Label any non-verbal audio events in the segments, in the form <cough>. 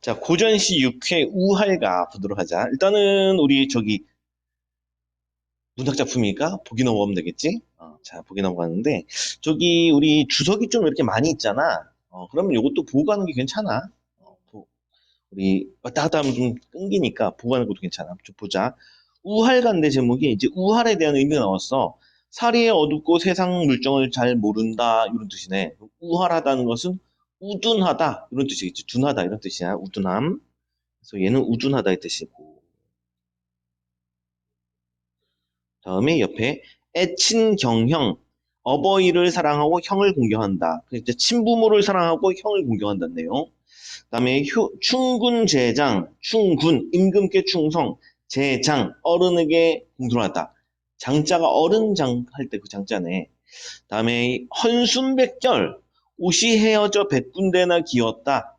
자, 고전시 6회 우할가 보도록 하자. 일단은 우리 저기 문학 작품이니까 보기 넘어가면 되겠지? 어, 자, 보기 넘어가는데 저기 우리 주석이 좀 이렇게 많이 있잖아. 어, 그러면 이것도 보고 가는 게 괜찮아. 어, 보- 우리 왔다 갔다 하면 좀 끊기니까 보고 가는 것도 괜찮아. 좀 보자. 우할가인데 제목이 이제 우할에 대한 의미가 나왔어. 사리에 어둡고 세상 물정을 잘 모른다 이런 뜻이네. 우할하다는 것은 우둔하다 이런 뜻이겠지. 둔하다 이런 뜻이야. 우둔함. 그래서 얘는 우둔하다의 뜻이고. 다음에 옆에 애친 경형 어버이를 사랑하고 형을 공경한다. 이제 친부모를 사랑하고 형을 공경한다는 내용. 그다음에 효- 충군 제장 충군 임금께 충성 제장 어른에게 공손하다. 장자가 어른 장 할 때 그 장자네. 다음에 헌순백결 옷이 헤어져 백군데나 기었다.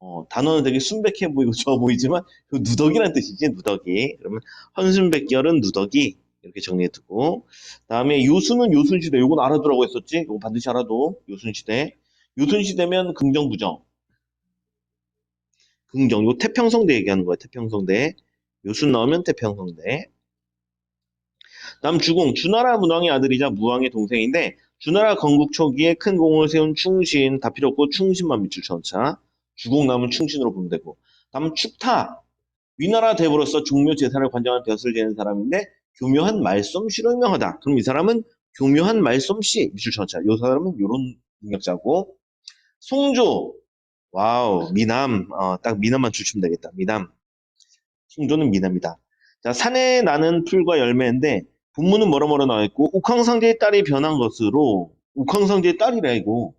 어, 단어는 되게 순백해 보이고 <laughs> 좋아 보이지만 그 누더기란 뜻이지 누더기. 그러면 헌순백결은 누더기 이렇게 정리해두고 다음에 요순은 요순시대 요건 알아두라고 했었지. 요거 반드시 알아둬. 요순시대. 요순시대면 긍정 부정. 긍정. 요 태평성대 얘기하는 거야. 태평성대. 요순 나오면 태평성대. 다음 주공. 주나라 문왕의 아들이자 무왕의 동생인데 주나라 건국 초기에 큰 공을 세운 충신 다 필요 없고 충신만 밑줄 쳐놓자. 주공 나오면 충신으로 보면 되고. 다음 축타. 위나라 대부로서 종묘 제사를 관장한 벼슬 지는 사람인데 교묘한 말솜씨로 유명하다. 그럼 이 사람은 교묘한 말솜씨 밑줄 쳐놓자. 이 사람은 요런 능력자고. 송조. 와우 미남. 어, 딱 미남만 줄치면 되겠다. 미남. 송조는 미남이다. 자 산에 나는 풀과 열매인데 본문은 뭐라 뭐라 나와 있고 옥황상제의 딸이 변한 것으로 옥황상제의 딸이라 이거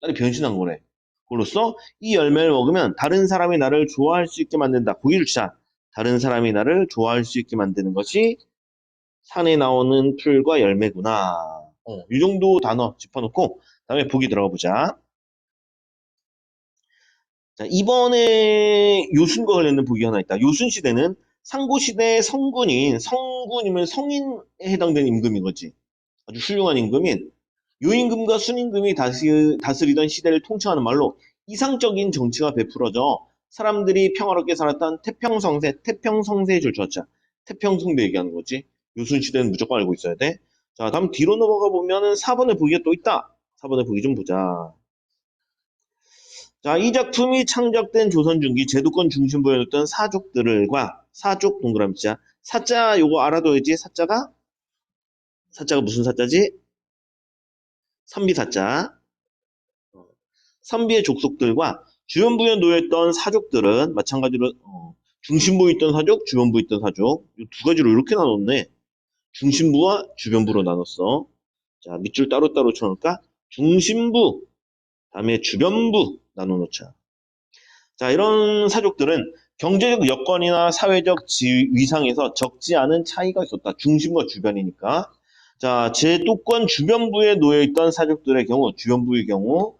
딸이 변신한 거래. 그로써 이 열매를 먹으면 다른 사람이 나를 좋아할 수 있게 만든다. 치자. 다른 사람이 나를 좋아할 수 있게 만드는 것이 산에 나오는 풀과 열매구나. 어, 이 정도 단어 짚어놓고 다음에 보기 들어가 보자. 자, 이번에 요순과 관련된 보기 하나 있다. 요순 시대는 상고 시대의 성군인 성군이면 성인에 해당되는 임금인 거지. 아주 훌륭한 임금인 요임금과 순임금이 다스, 다스리던 시대를 통칭하는 말로 이상적인 정치가 베풀어져 사람들이 평화롭게 살았던 태평성세, 태평성세의 줄쳤자. 태평성대 얘기하는 거지. 요순 시대는 무조건 알고 있어야 돼. 자, 다음 뒤로 넘어가 보면은 4번의 보기가 또 있다. 4번의 보기 좀 보자. 자, 이 작품이 창작된 조선 중기 제도권 중심부였던 사족들과 사족 동그라미 자 사자 요거 알아둬야지. 사자가 사자가 무슨 사자지? 선비 사자. 어, 선비의 족속들과 주변부에 놓였던 사족들은 마찬가지로 어, 중심부에 있던 사족, 주변부에 있던 사족 이두 가지로 이렇게 나눴네. 중심부와 주변부로 나눴어. 자, 밑줄 따로따로 쳐놓을까? 중심부, 다음에 주변부 나눠놓자. 자, 이런 사족들은 경제적 여건이나 사회적 지- 위상에서 적지 않은 차이가 있었다. 중심과 주변이니까. 자, 제도권 주변부에 놓여있던 사족들의 경우, 주변부의 경우,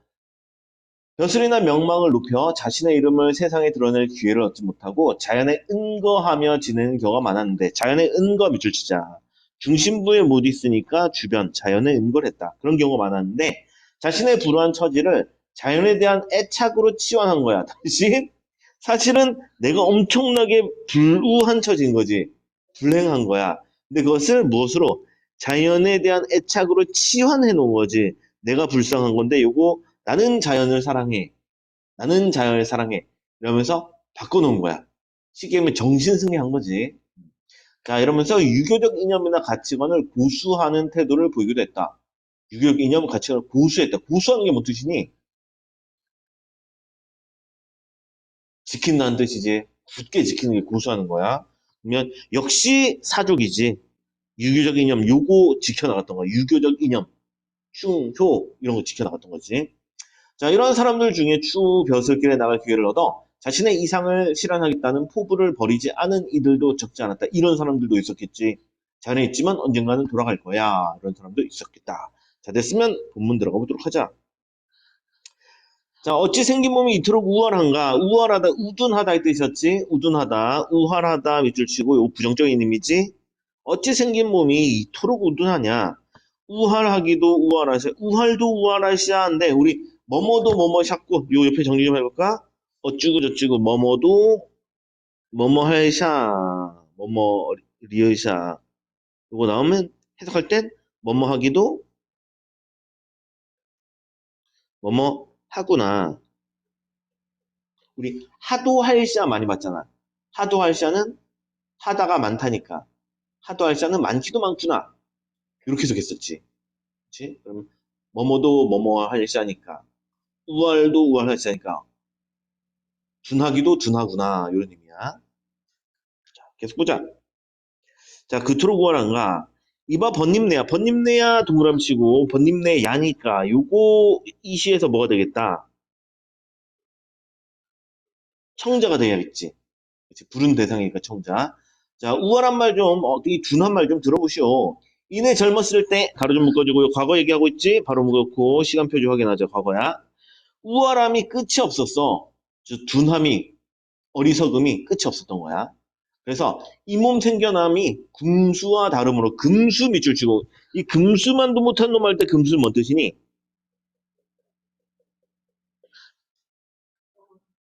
벼슬이나 명망을 높여 자신의 이름을 세상에 드러낼 기회를 얻지 못하고 자연에 은거하며 지내는 경우가 많았는데, 자연에 은거 밑줄 치자. 중심부에 못 있으니까 주변, 자연에 은거를 했다. 그런 경우가 많았는데, 자신의 불우한 처지를 자연에 대한 애착으로 치환한 거야. <laughs> 다시 사실은 내가 엄청나게 불우한 처지인 거지. 불행한 거야. 근데 그것을 무엇으로? 자연에 대한 애착으로 치환해 놓은 거지. 내가 불쌍한 건데 요거 나는 자연을 사랑해. 나는 자연을 사랑해. 이러면서 바꿔놓은 거야. 쉽게 말하면 정신승리한 거지. 자, 이러면서 유교적 이념이나 가치관을 고수하는 태도를 보이기도 했다. 유교적 이념, 가치관을 고수했다. 고수하는 게뭔 뜻이니? 지킨다는 뜻이지. 굳게 지키는 게 고수하는 거야. 그러면 역시 사족이지. 유교적 이념 요거 지켜나갔던 거야. 유교적 이념. 충, 효 이런 거 지켜나갔던 거지. 자, 이런 사람들 중에 추 벼슬길에 나갈 기회를 얻어 자신의 이상을 실현하겠다는 포부를 버리지 않은 이들도 적지 않았다. 이런 사람들도 있었겠지. 자연에 있지만 언젠가는 돌아갈 거야. 이런 사람도 있었겠다. 자, 됐으면 본문 들어가 보도록 하자. 자, 어찌 생긴 몸이 이토록 우월한가? 우월하다, 우둔하다 이 뜻이었지? 우둔하다, 우활하다 밑줄 치고 요 부정적인 의미지? 어찌 생긴 몸이 이토록 우둔하냐? 우활하기도 우활하시, 우활도 우활하시야인데 우리 뭐뭐도 뭐뭐 샷고 요 옆에 정리 좀 해볼까? 어쭈고 저쭈고 뭐뭐도 뭐뭐 할샤 뭐뭐 리얼샤 이거 나오면 해석할 땐 뭐뭐 하기도 뭐뭐 하구나. 우리 하도 할샤 많이 봤잖아. 하도 할샤는 하다가 많다니까. 하도 할샤는 많기도 많구나. 이렇게 해석했었지. 그치? 그럼 뭐뭐도 뭐뭐 할샤니까. 우알도 우알 할샤니까. 둔하기도 둔하구나. 이런 의미야. 자, 계속 보자. 자, 그토록 우알한가. 이봐 번님네야. 번님네야 동그라미 치고 번님네 야니까. 요거 이 시에서 뭐가 되겠다? 청자가 돼야겠지. 그치? 부른 대상이니까 청자. 자, 우월한 말 좀, 어, 이 둔한 말 좀 들어보시오. 이내 젊었을 때, 가로 좀 묶어주고요. 과거 얘기하고 있지? 바로 묶었고, 시간 표지 확인하자, 과거야. 우월함이 끝이 없었어. 저 둔함이, 어리석음이 끝이 없었던 거야. 그래서 이 몸 생겨남이 금수와 다름으로 금수 밑줄 치고, 이 금수만도 못한 놈 할 때 금수는 뭔 뜻이니?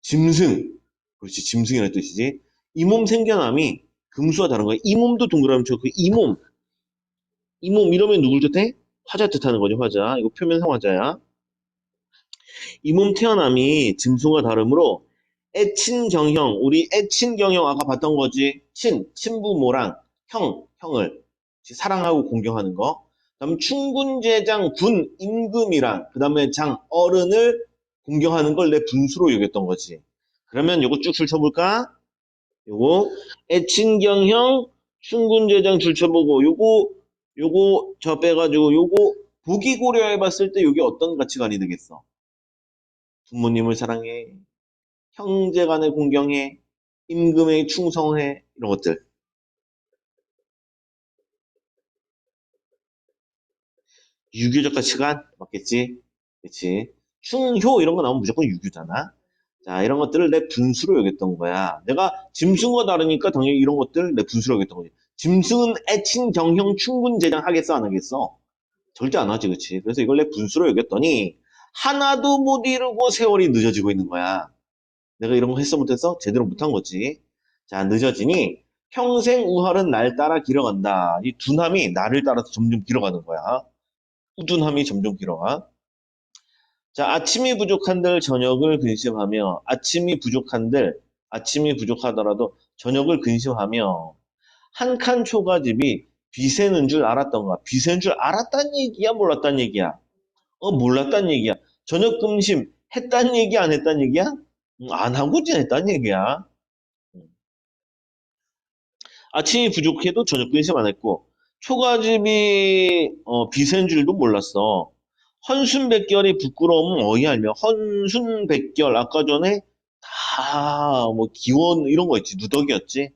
짐승. 그렇지, 짐승이라는 뜻이지. 이 몸 생겨남이 금수와 다른 거야. 이 몸도 동그라미 쳐. 그이 몸. 이 몸 이러면 누굴 뜻해? 화자 뜻하는 거지, 화자. 이거 표면상 화자야. 이 몸 태어남이 짐승과 다름으로 애친 경형, 우리 애친 경형 아까 봤던 거지. 친, 친부모랑 형, 형을 사랑하고 공경하는 거. 그다음 충군제장, 군, 임금이랑 그다음에 장, 어른을 공경하는 걸 내 분수로 여겼던 거지. 그러면 요거 쭉 줄쳐볼까? 요거 애친경형, 충군제장 줄쳐보고 요거 요거 저 빼가지고 요거 보기 고려해봤을 때 요게 어떤 가치관이 되겠어? 부모님을 사랑해, 형제간에 공경해, 임금에 충성해 이런 것들. 유교적 가치관 맞겠지? 그렇지? 충효 이런 거 나오면 무조건 유교잖아. 자 이런 것들을 내 분수로 여겼던 거야. 내가 짐승과 다르니까 당연히 이런 것들 내 분수로 여겼던 거지. 짐승은 애친 경형 충분 제장 하겠어 안 하겠어? 절대 안 하지 그치? 그래서 이걸 내 분수로 여겼더니 하나도 못 이루고 세월이 늦어지고 있는 거야. 내가 이런 거 했어 못했어? 제대로 못한 거지. 자 늦어지니 평생 우할은 날 따라 길어간다. 이 둔함이 나를 따라서 점점 길어가는 거야. 우둔함이 점점 길어가. 자, 아침이 부족한들 저녁을 근심하며, 아침이 부족한들, 아침이 부족하더라도 저녁을 근심하며, 한 칸 초가집이 비새는 줄 알았던가? 비새는 줄 알았단 얘기야? 몰랐단 얘기야? 어, 몰랐단 얘기야. 저녁 근심 했단 얘기, 안 했단 얘기야? 음, 안 하고 지냈단 얘기야. 음. 아침이 부족해도 저녁 근심 안 했고, 초가집이 어, 비새인 줄도 몰랐어. 헌순백결이 부끄러움은 어이 알며 헌순백결 아까 전에 다 뭐 기원 이런 거 있지 누덕이었지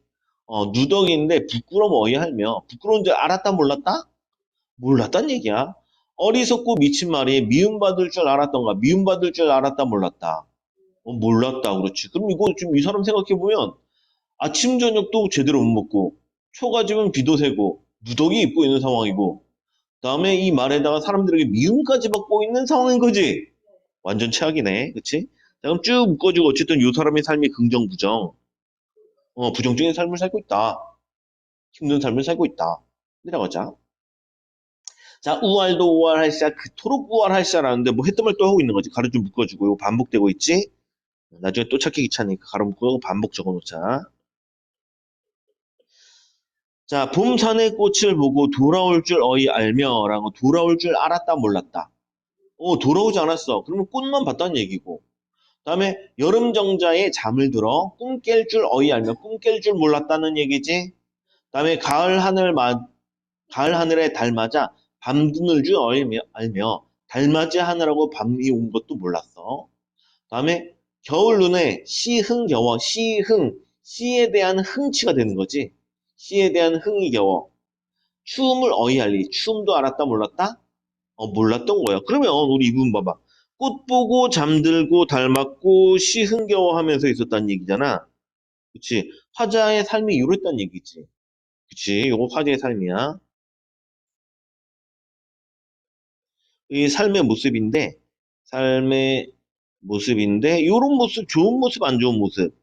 어 누덕인데 부끄러움 어이 알며 부끄러운 줄 알았다 몰랐다 몰랐단 얘기야 어리석고 미친 말이 미움받을 줄 알았던가 미움받을 줄 알았다 몰랐다 어, 몰랐다 그렇지 그럼 이거 좀 이 사람 생각해 보면 아침 저녁도 제대로 못 먹고 초가집은 비도 새고 누덕이 입고 있는 상황이고 다음에 이 말에다가 사람들에게 미움까지 받고 있는 상황인 거지. 완전 최악이네. 그치? 자, 그럼 쭉 묶어주고 어쨌든 이 사람의 삶이 긍정, 부정. 어, 부정적인 삶을 살고 있다. 힘든 삶을 살고 있다. 내려가자. 자, 우알도 우알할시야. 그토록 우알할시야라는데 뭐 했던 말 또 하고 있는 거지. 가로 좀 묶어주고 이거 반복되고 있지. 나중에 또 찾기 귀찮으니까 가로 묶고 반복 적어놓자. 자, 봄 산의 꽃을 보고 돌아올 줄 어이 알며 라고 돌아올 줄 알았다 몰랐다. 어, 돌아오지 않았어. 그러면 꽃만 봤다는 얘기고. 다음에 여름 정자에 잠을 들어 꿈 깰 줄 어이 알며 꿈 깰 줄 몰랐다는 얘기지. 다음에 가을 하늘 마, 가을 하늘에 달 맞아 밤 드는 줄 알며, 알며 달맞이 하느라고 밤이 온 것도 몰랐어. 다음에 겨울 눈에 시흥 겨워 시흥 시에 대한 흥치가 되는 거지. 시에 대한 흥이 겨워. 추움을 어이할리. 추움도 알았다 몰랐다? 어, 몰랐던 거야. 그러면 우리 이분 봐봐. 꽃 보고 잠들고 닮았고 시 흥 겨워 하면서 있었다는 얘기잖아. 그치? 화자의 삶이 이랬다는 얘기지. 그치? 요거 화자의 삶이야. 이 삶의 모습인데, 삶의 모습인데 이런 모습 좋은 모습 안 좋은 모습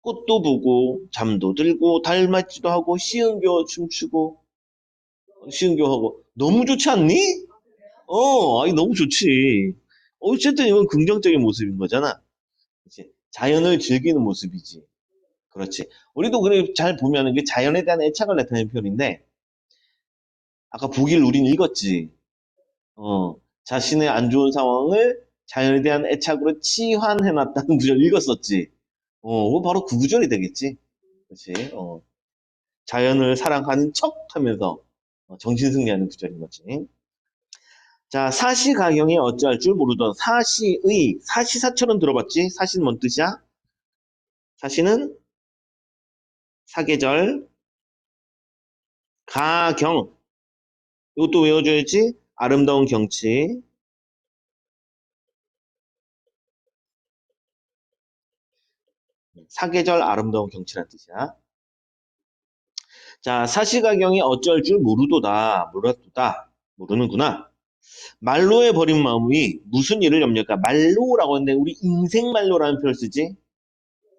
꽃도 보고 잠도 들고 달 맞지도 하고 시은교 춤추고 시은교 하고 너무 좋지 않니? 어, 아니 너무 좋지. 어쨌든 이건 긍정적인 모습인 거잖아. 그치? 자연을 즐기는 모습이지. 그렇지. 우리도 그래 잘 보면은 그 자연에 대한 애착을 나타내는 표현인데 아까 보기를 우린 읽었지. 어, 자신의 안 좋은 상황을 자연에 대한 애착으로 치환해놨다는 <laughs> 구절 읽었었지. 어, 그거 바로 그 구절이 되겠지. 그렇지. 어, 자연을 사랑하는 척 하면서 어, 정신승리하는 구절인 거지. 자, 사시가경이 어찌할 줄 모르던 사시의, 사시사처럼 들어봤지? 사시는 뭔 뜻이야? 사시는 사계절, 가경. 이것도 외워줘야지. 아름다운 경치. 사계절 아름다운 경치란 뜻이야. 자, 사시가경이 어쩔 줄 모르도다. 몰랐도다. 모르는구나. 말로에 버린 마음이 무슨 일을 염려할까? 말로라고 하는데 우리 인생 말로라는 표현을 쓰지?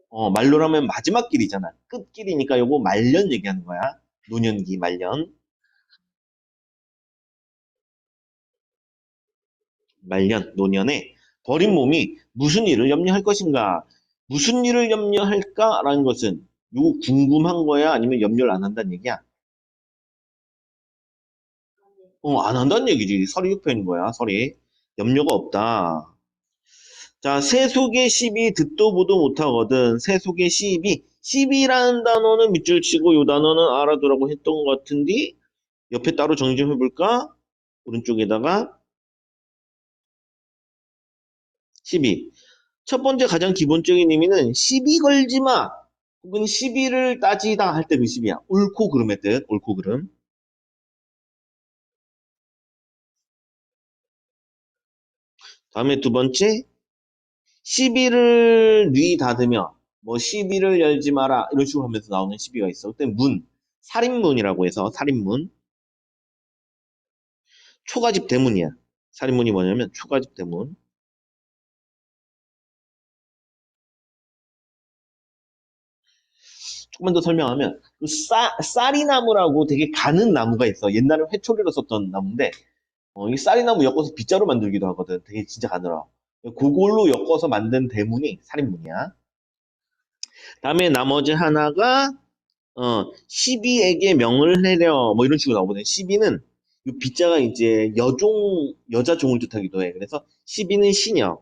어, 말로라면 마지막 길이잖아. 끝길이니까 요거 말년 얘기하는 거야. 노년기 말년. 말년, 노년에 버린 몸이 무슨 일을 염려할 것인가? 무슨 일을 염려할까라는 것은 요거 궁금한 거야? 아니면 염려를 안 한다는 얘기야? 어, 안 한다는 얘기지. 설이 6편인 거야, 설이. 염려가 없다. 자, 세속의 시비 듣도 보도 못하거든. 세속의 시비. 시비라는 단어는 밑줄 치고 요 단어는 알아두라고 했던 것 같은데 옆에 따로 정리 좀 해볼까? 오른쪽에다가 시비. 첫 번째 가장 기본적인 의미는 시비 걸지 마. 혹은 시비를 따지다 할때그 시비야. 옳고 그름의 뜻. 옳고 그름. 다음에 두 번째 시비를 뉘 닫으며 뭐 시비를 열지 마라 이런 식으로 하면서 나오는 시비가 있어. 그때 문 살인문이라고 해서 살인문 초가집 대문이야. 살인문이 뭐냐면 초가집 대문. 조금만 더 설명하면 그 쌀, 쌀이나무라고 되게 가는 나무가 있어. 옛날에 회초리로 썼던 나무인데 어, 이 쌀이나무 엮어서 빗자루 만들기도 하거든. 되게 진짜 가늘어. 그걸로 엮어서 만든 대문이 살인문이야. 다음에 나머지 하나가 어, 시비에게 명을 해려 뭐 이런 식으로 나오거든. 시비는 이 빗자가 이제 여종 여자 종을 뜻하기도 해. 그래서 시비는 시녀.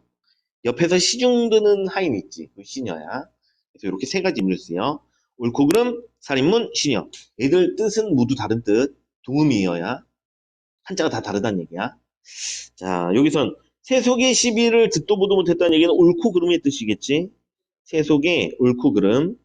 옆에서 시중 드는 하인 있지. 그 시녀야. 그래서 이렇게 세 가지 의미를 쓰여. 옳고 그름, 살인문, 시녀. 얘들 뜻은 모두 다른 뜻. 동음이어야. 한자가 다 다르다는 얘기야. 자, 여기선 세속의 시비를 듣도 보도 못했다는 얘기는 옳고 그름의 뜻이겠지. 세속의 옳고 그름.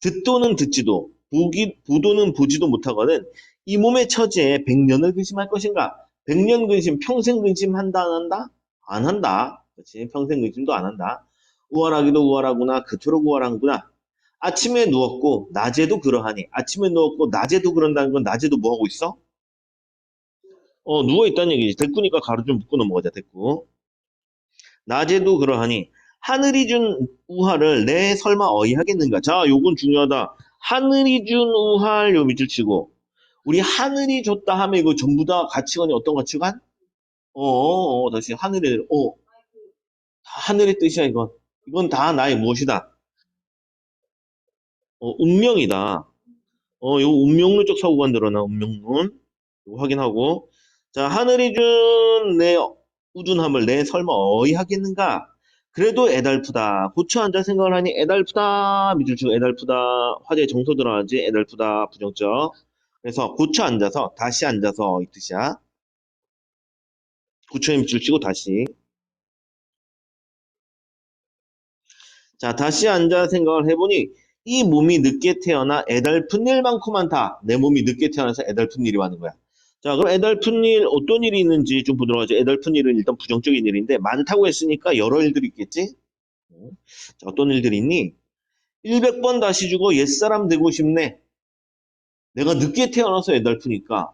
듣도는 듣지도, 보기, 보도는 보지도 못하거든 이 몸의 처지에 백년을 근심할 것인가? 백년 근심, 평생 근심한다, 안 한다? 안 한다. 그렇지? 평생 근심도 안 한다. 우월하기도 우월하구나. 그토록 우월한구나. 아침에 누웠고, 낮에도 그러하니. 아침에 누웠고, 낮에도 그런다는 건 낮에도 뭐 하고 있어? 어, 누워 있다는 얘기지. 대꾸니까 가로 좀 묶고 넘어가자, 대꾸. 낮에도 그러하니. 하늘이 준 우화를 내 설마 어이하겠는가? 자, 요건 중요하다. 하늘이 준 우할 요 밑줄 치고 우리 하늘이 줬다 하면 이거 전부 다 가치관이 어떤 가치관? 어, 어, 어 다시 하늘의 어, 다 하늘의 뜻이야 이건. 이건 다 나의 무엇이다? 어, 운명이다. 어, 요 운명론적 사고가 늘어나 운명론. 이거 확인하고 자, 하늘이 준 내 우둔함을 내 설마 어이하겠는가? 그래도 애달프다. 고쳐 앉아 생각을 하니 애달프다. 밑줄 치고 애달프다. 화제에 정서 들어가지. 애달프다. 부정적. 그래서 고쳐 앉아서 다시 앉아서 이 뜻이야. 고쳐에 밑줄 치고 다시. 자, 다시 앉아 생각을 해보니 이 몸이 늦게 태어나 애달픈 일만큼 많다. 내 몸이 늦게 태어나서 애달픈 일이 많은 거야. 자, 그럼 애달픈 일, 어떤 일이 있는지 좀 보도록 하죠. 애달픈 일은 일단 부정적인 일인데, 많다고 했으니까 여러 일들이 있겠지? 자, 어떤 일들이 있니? 100번 다시 주고 옛사람 되고 싶네. 내가 늦게 태어나서 애달프니까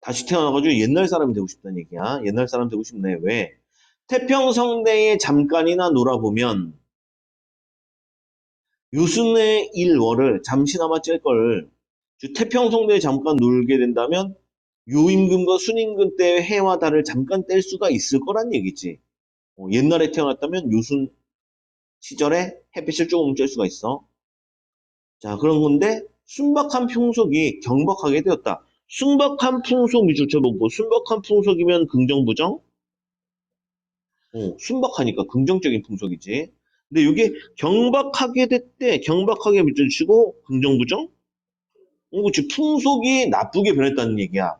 다시 태어나가지고 옛날 사람이 되고 싶다는 얘기야. 옛날 사람 되고 싶네. 왜? 태평성대에 잠깐이나 놀아보면 요순의 일월을 잠시나마 찔걸 태평성대에 잠깐 놀게 된다면 요임금과 순임금 때의 해와 달을 잠깐 뗄 수가 있을 거란 얘기지. 어, 옛날에 태어났다면 요순 시절에 햇빛을 조금 쬐 수가 있어. 자, 그런 건데 순박한 풍속이 경박하게 되었다. 순박한 풍속 위주 쳐보고 순박한 풍속이면 긍정 부정? 어, 순박하니까 긍정적인 풍속이지. 근데 이게 경박하게 됐대. 경박하게 밑줄 치고 긍정 부정? 어, 그치. 풍속이 나쁘게 변했다는 얘기야.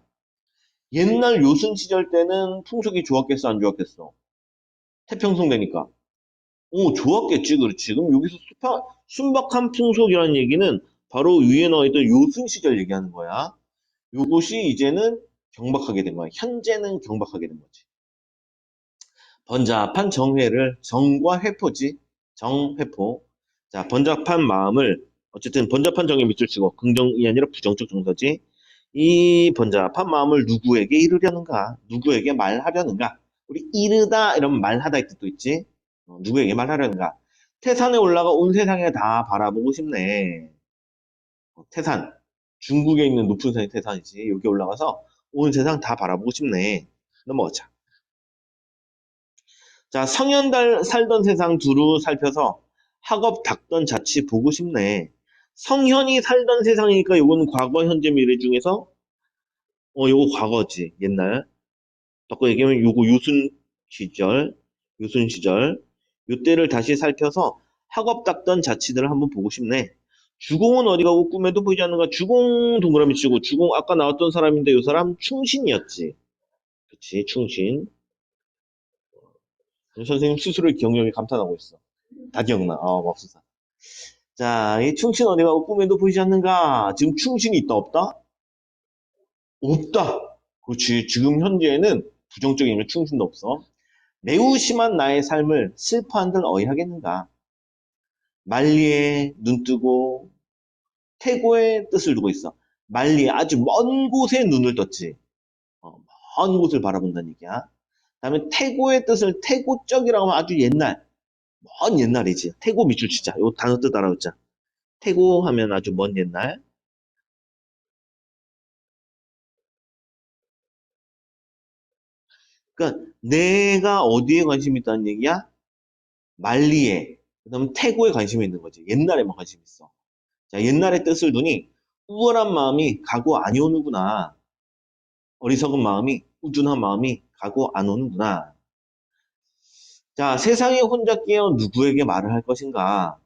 옛날 요순 시절 때는 풍속이 좋았겠어, 안 좋았겠어? 태평성 되니까. 오, 좋았겠지, 그렇지. 그럼 여기서 수파, 순박한 풍속이라는 얘기는 바로 위에 나와 있던 요순 시절 얘기하는 거야. 요것이 이제는 경박하게 된 거야. 현재는 경박하게 된 거지. 번잡한 정회를 정과 회포지. 정회포. 자, 번잡한 마음을 어쨌든 번잡한 정에 밑줄 치고 긍정이 아니라 부정적 정서지. 이 번잡한 마음을 누구에게 이르려는가? 누구에게 말하려는가? 우리 이르다 이러면 말하다 이 뜻도 있지. 어, 누구에게 말하려는가? 태산에 올라가 온 세상에 다 바라보고 싶네. 어, 태산. 중국에 있는 높은 산이 태산이지. 여기 올라가서 온 세상 다 바라보고 싶네. 넘어가자. 자, 성현달 살던 세상 두루 살펴서 학업 닦던 자치 보고 싶네. 성현이 살던 세상이니까 요거는 과거, 현재, 미래 중에서 어, 요거 과거지. 옛날. 바꿔 얘기하면 요거 요순 시절, 요순 시절. 요때를 다시 살펴서 학업 닦던 자치들을 한번 보고 싶네. 주공은 어디 가고 꿈에도 보이지 않는가? 주공 동그라미 치고 주공 아까 나왔던 사람인데 요 사람 충신이었지. 그치, 충신. 선생님 스스로의 기억력에 감탄하고 있어. 다 기억나. 아, 맙소사. 자, 이 충신 어디 가고 꿈에도 보이지 않는가? 지금 충신이 있다, 없다? 없다. 그렇지. 지금 현재는 부정적인 의미 충신도 없어. 매우 심한 나의 삶을 슬퍼한들 어이하겠는가? 만리에 눈 뜨고 태고의 뜻을 두고 있어. 만리에 아주 먼 곳에 눈을 떴지. 어, 먼 곳을 바라본다는 얘기야. 다음에 태고의 뜻을 태고적이라고 하면 아주 옛날, 먼 옛날이지. 태고 밑줄 치자. 요 단어 뜻 알아보자. 태고 하면 아주 먼 옛날. 그러니까 내가 어디에 관심이 있다는 얘기야? 만리에. 그 다음에 태고에 관심이 있는 거지. 옛날에만 관심이 있어. 자, 옛날의 뜻을 두니 우월한 마음이 가고 아니 오는구나. 어리석은 마음이, 우둔한 마음이 가고 안 오는구나. 자, 세상에 혼자 깨어 누구에게 말을 할 것인가?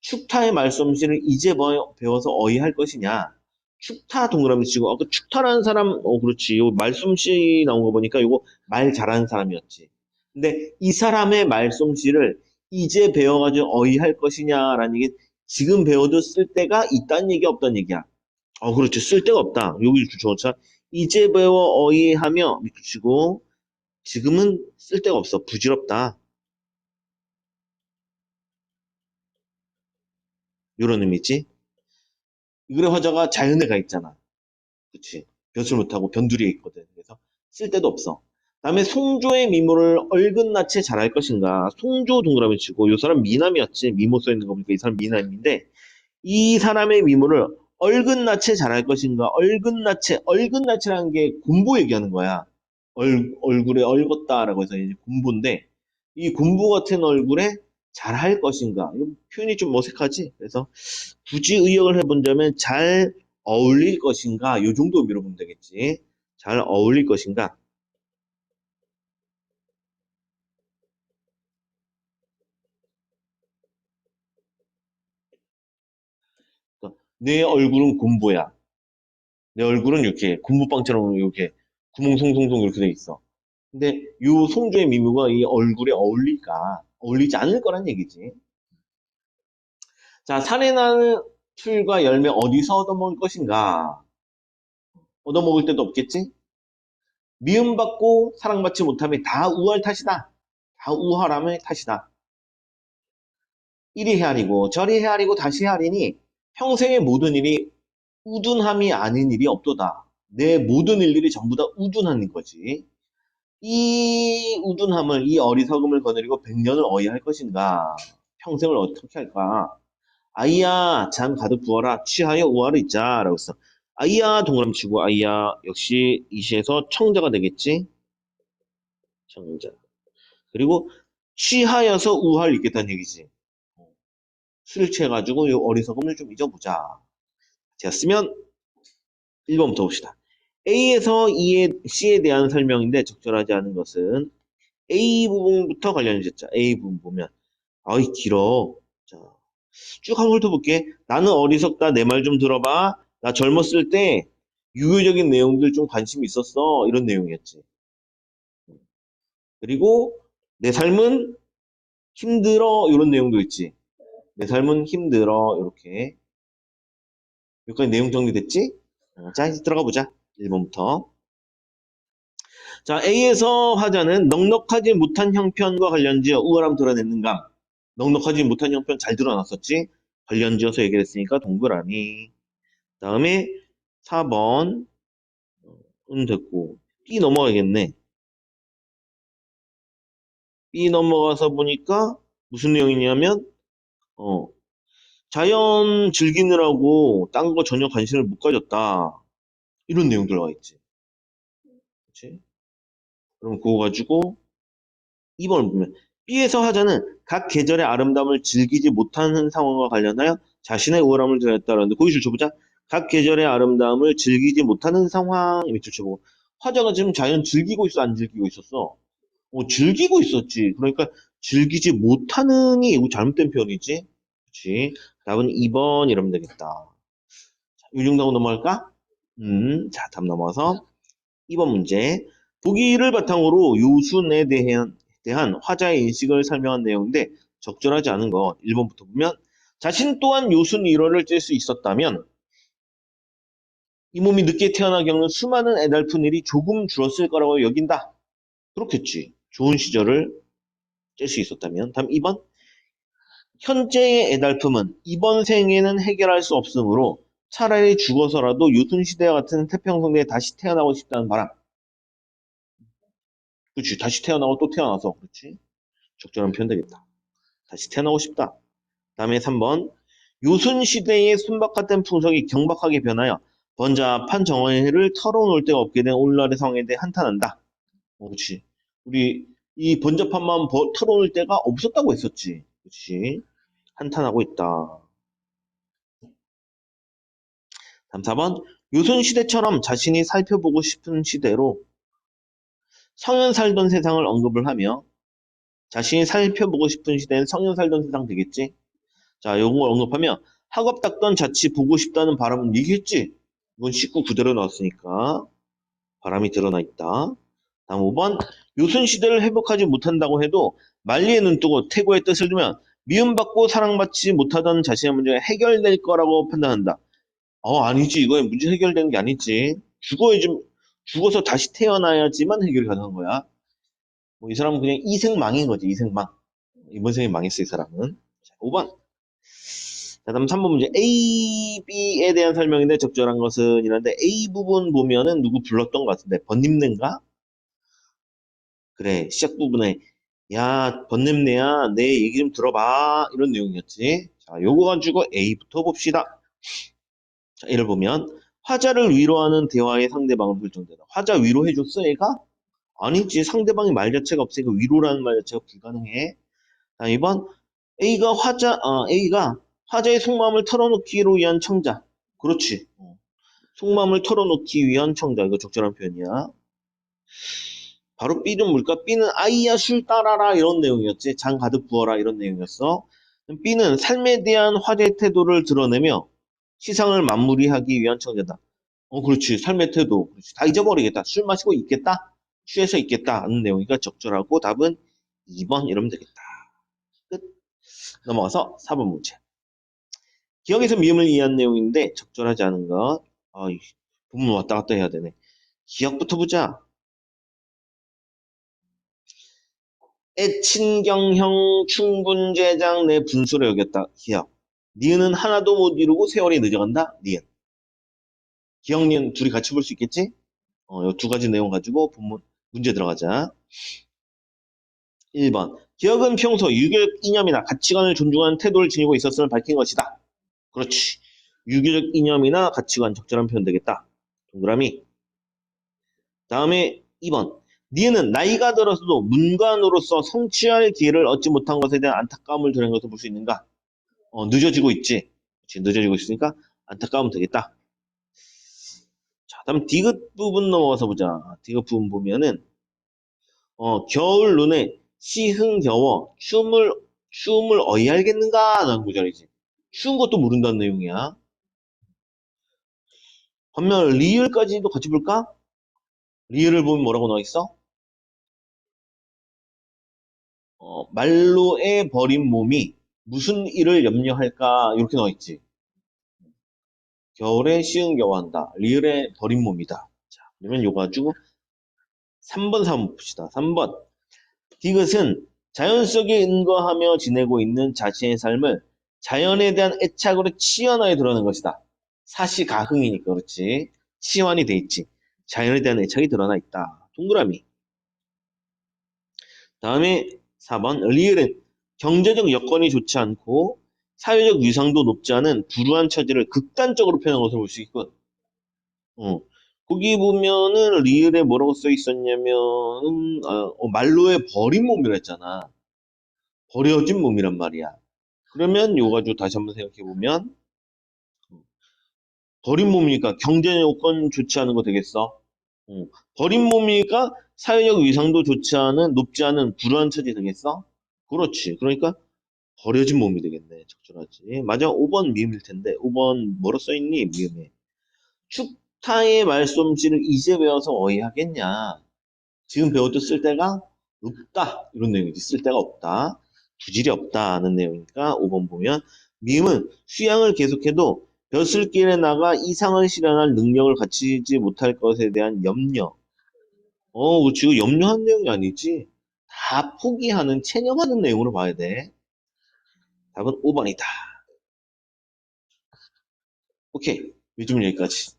축타의 말솜씨를 이제 배워서 어이 할 것이냐? 축타 동그라미 치고, 아까 축타라는 사람, 어, 그렇지. 요 말솜씨 나온 거 보니까 이거 말 잘하는 사람이었지. 근데 이 사람의 말솜씨를 이제 배워가지고 어이할 것이냐라는 얘기 지금 배워도 쓸 데가 있다는 얘기 없다는 얘기야. 어, 그렇지. 쓸 데가 없다. 여기 주조차 이제 배워 어이하며 밑주치고 지금은 쓸 데가 없어. 부질없다. 이런 의미지. 이 글의 화자가 자연에 가 있잖아. 그치. 벼슬 못하고 변두리에 있거든. 그래서 쓸 데도 없어. 다음에 송조의 미모를 얼근낯에 잘할 것인가. 송조 동그라미 치고 이 사람 미남이었지. 미모 써 있는 거 보니까 이 사람 미남인데 이 사람의 미모를 얼근낯에 잘할 것인가. 얼근낯에 얼근낯이라는 게 군보 얘기하는 거야. 얼, 얼굴에 얼었다라고 해서 이제 군보인데 이 군보 같은 얼굴에 잘할 것인가. 표현이 좀 어색하지. 그래서 굳이 의역을 해본다면 잘 어울릴 것인가. 이 정도 밀어보면 되겠지. 잘 어울릴 것인가. 내 얼굴은 군보야. 내 얼굴은 이렇게 군부빵처럼 이렇게 구멍 송송송 이렇게 돼 있어. 근데 이 송조의 미모가 이 얼굴에 어울릴까? 어울리지 않을 거란 얘기지. 자, 산에 나는 풀과 열매 어디서 얻어먹을 것인가? 얻어먹을 데도 없겠지? 미움받고 사랑받지 못함이 다 우할 탓이다. 다 우월함의 탓이다. 이리 헤아리고 저리 헤아리고 다시 헤아리니 평생의 모든 일이 우둔함이 아닌 일이 없도다. 내 모든 일들이 전부 다 우둔한 거지. 이 우둔함을, 이 어리석음을 거느리고 백년을 어휘 할 것인가? 평생을 어떻게 할까? 아이야, 잔 가득 부어라. 취하여 우하를 있자. 라고 했어. 아이야, 동그라미 치고, 아이야, 역시 이 시에서 청자가 되겠지? 청자. 그리고 취하여서 우하를 잊겠다는 얘기지. 술을 취해가지고 이 어리석음을 좀 잊어보자. 제가 쓰면 1번부터 봅시다. A에서 E에, C에 대한 설명인데 적절하지 않은 것은 A 부분부터 관련해졌죠. A 부분 보면 아이 길어. 자, 쭉 한번 훑어볼게. 나는 어리석다. 내 말 좀 들어봐. 나 젊었을 때 유교적인 내용들 좀 관심이 있었어. 이런 내용이었지. 그리고 내 삶은 힘들어. 이런 내용도 있지. 내 삶은 힘들어. 이렇게. 여기까지 내용 정리됐지? 어, 자, 이제 들어가 보자. 1번부터. 자, A에서 화자는 넉넉하지 못한 형편과 관련지어 우월함 드러냈는감. 넉넉하지 못한 형편 잘 드러났었지? 관련지어서 얘기를 했으니까 동그라미. 다음에 4번. 은 됐고. B 넘어가겠네. B 넘어가서 보니까 무슨 내용이냐면, 어, 자연 즐기느라고 딴 거 전혀 관심을 못 가졌다. 이런 내용 들어가 있지. 그치? 그럼 그거 가지고 2번을 보면 B에서 화자는 각 계절의 아름다움을 즐기지 못하는 상황과 관련하여 자신의 우월함을 드러냈다라는데 거기 줄쳐보자. 각 계절의 아름다움을 즐기지 못하는 상황 이렇게 줄쳐보고 화자가 지금 자연 즐기고 있어 안 즐기고 있었어? 어, 즐기고 있었지. 그러니까 즐기지 못하는이 이거 잘못된 표현이지. 그렇지. 답은 2번 이러면 되겠다. 자, 하고 넘어갈까? 음, 자, 다음 넘어가서 2번 문제. 보기를 바탕으로 요순에 대한, 대한 화자의 인식을 설명한 내용인데 적절하지 않은 거 1번부터 보면 자신 또한 요순 1호를 찔수 있었다면 이 몸이 늦게 태어나 겪는 수많은 애달픈 일이 조금 줄었을 거라고 여긴다. 그렇겠지. 좋은 시절을 찔수 있었다면. 다음 2번. 현재의 애달픔은 이번 생에는 해결할 수 없으므로 차라리 죽어서라도 요순시대와 같은 태평성대에 다시 태어나고 싶다는 바람. 그렇지. 다시 태어나고 또 태어나서. 그렇지. 적절한 표현 되겠다. 다시 태어나고 싶다. 다음에 3번. 요순시대의 순박 같은 풍속이 경박하게 변하여 번잡한 정원을 털어놓을 데가 없게 된 오늘날의 성에 대해 한탄한다. 어, 그렇지. 우리 이 번잡함만 버- 털어놓을 데가 없었다고 했었지. 그렇지. 한탄하고 있다. 다음 4번. 요순시대처럼 자신이 살펴보고 싶은 시대로 성현 살던 세상을 언급을 하며 자신이 살펴보고 싶은 시대는 성현 살던 세상 되겠지? 자, 요걸 언급하며 학업 닦던 자치 보고 싶다는 바람은 얘기했지? 이건 19 그대로 나왔으니까 바람이 드러나 있다. 다음 5번. 요순시대를 회복하지 못한다고 해도 만리의 눈뜨고 태고의 뜻을 두면 미움받고 사랑받지 못하던 자신의 문제가 해결될 거라고 판단한다. 어, 아니지. 이거 문제 해결되는 게 아니지. 죽어야지, 죽어서 다시 태어나야지만 해결이 가능한 거야. 뭐, 이 사람은 그냥 이생망인 거지, 이생망. 이번 생에 망했어, 이 사람은. 자, 5번. 자, 다음 3번 문제. A, B에 대한 설명인데 적절한 것은 이런데 A 부분 보면은 누구 불렀던 것 같은데, 번님네인가? 그래, 시작 부분에, 야, 번님네야, 내 얘기 좀 들어봐. 이런 내용이었지. 자, 요거 가지고 A부터 봅시다. 자, 예를 보면 화자를 위로하는 대화의 상대방을 설정되다. 화자 위로해줬어, 얘가? 아니지. 상대방이 말 자체가 없으니까 위로라는 말 자체가 불가능해. 자, 2번 A가 화자, 어, A가 화자의 속마음을 털어놓기로 위한 청자. 그렇지. 어. 속마음을 털어놓기 위한 청자. 이거 적절한 표현이야. 바로 B는 뭘까? B는 아이야 술 따라라 이런 내용이었지. 장 가득 부어라 이런 내용이었어. B는 삶에 대한 화제의 태도를 드러내며 시상을 마무리하기 위한 청자다. 어, 그렇지. 삶의 태도. 그렇지. 다 잊어버리겠다. 술 마시고 있겠다. 취해서 있겠다. 하는 내용이니까 적절하고 답은 2번 이러면 되겠다. 끝. 넘어가서 4번 문제. 기억에서 미음을 이해한 내용인데 적절하지 않은 것. 아, 이 부분 왔다 갔다 해야 되네. 기억부터 보자. 애친경형 충분제장 내 분수를 여겼다. 기억. 니은은 하나도 못 이루고 세월이 늦어간다. 니은. 기억, 니은 둘이 같이 볼 수 있겠지? 어, 이두 가지 내용 가지고 본문, 문제 들어가자. 1번. 기억은 평소 유교적 이념이나 가치관을 존중하는 태도를 지니고 있었음을 밝힌 것이다. 그렇지. 유교적 이념이나 가치관 적절한 표현 되겠다. 동그라미. 다음에 2번. 니은은 나이가 들어서도 문관으로서 성취할 기회를 얻지 못한 것에 대한 안타까움을 드러낸 것을 볼 수 있는가? 어, 늦어지고 있지. 그치, 늦어지고 있으니까 안타까우면 되겠다. 자, 다음 디귿 부분 넘어가서 보자. 디귿 부분 보면은 어, 겨울 눈에 시흥겨워 춤을 춤을 어이 알겠는가? 라는 구절이지. 추운 것도 모른다는 내용이야. 반면 리을까지도 같이 볼까? 리을을 보면 뭐라고 나와 있어? 어, 말로에 버린 몸이 무슨 일을 염려할까? 이렇게 나와 있지. 겨울에 시흥겨워한다. 리을에 버린 몸이다. 자, 그러면 요거 가지고 3번 3번 봅시다. 3번. 디귿은 자연 속에 은거하며 지내고 있는 자신의 삶을 자연에 대한 애착으로 치환하여 드러낸 것이다. 사시 가흥이니까 그렇지. 치환이 돼 있지. 자연에 대한 애착이 드러나 있다. 동그라미. 다음에 4번. 리을은 경제적 여건이 좋지 않고 사회적 위상도 높지 않은 불우한 처지를 극단적으로 표현한 것을 볼수 있군. 어. 거기 보면은 리을에 뭐라고 써 있었냐면은 어, 어, 말로에 버린 몸이라 했잖아. 버려진 몸이란 말이야. 그러면 요 가지고 다시 한번 생각해 보면 버린 몸이니까 경제 여건 좋지 않은 거 되겠어? 어. 버린 몸이니까 사회적 위상도 좋지 않은 높지 않은 불우한 처지 되겠어? 그렇지. 그러니까 버려진 몸이 되겠네. 적절하지. 맞아. 5번 미음일 텐데. 5번 뭐로 써 있니? 미음에. 축타의 말솜씨를 이제 배워서 어휘하겠냐? 지금 배워도 쓸 데가 없다. 이런 내용이지. 쓸 데가 없다. 부질이 없다는 내용이니까 5번 보면 미음은 수양을 계속해도 벼슬길에 나가 이상을 실현할 능력을 갖추지 못할 것에 대한 염려. 어, 지금 염려한 내용이 아니지. 다 포기하는, 체념하는 내용으로 봐야 돼. 답은 5번이다. 오케이. 요즘은 여기까지.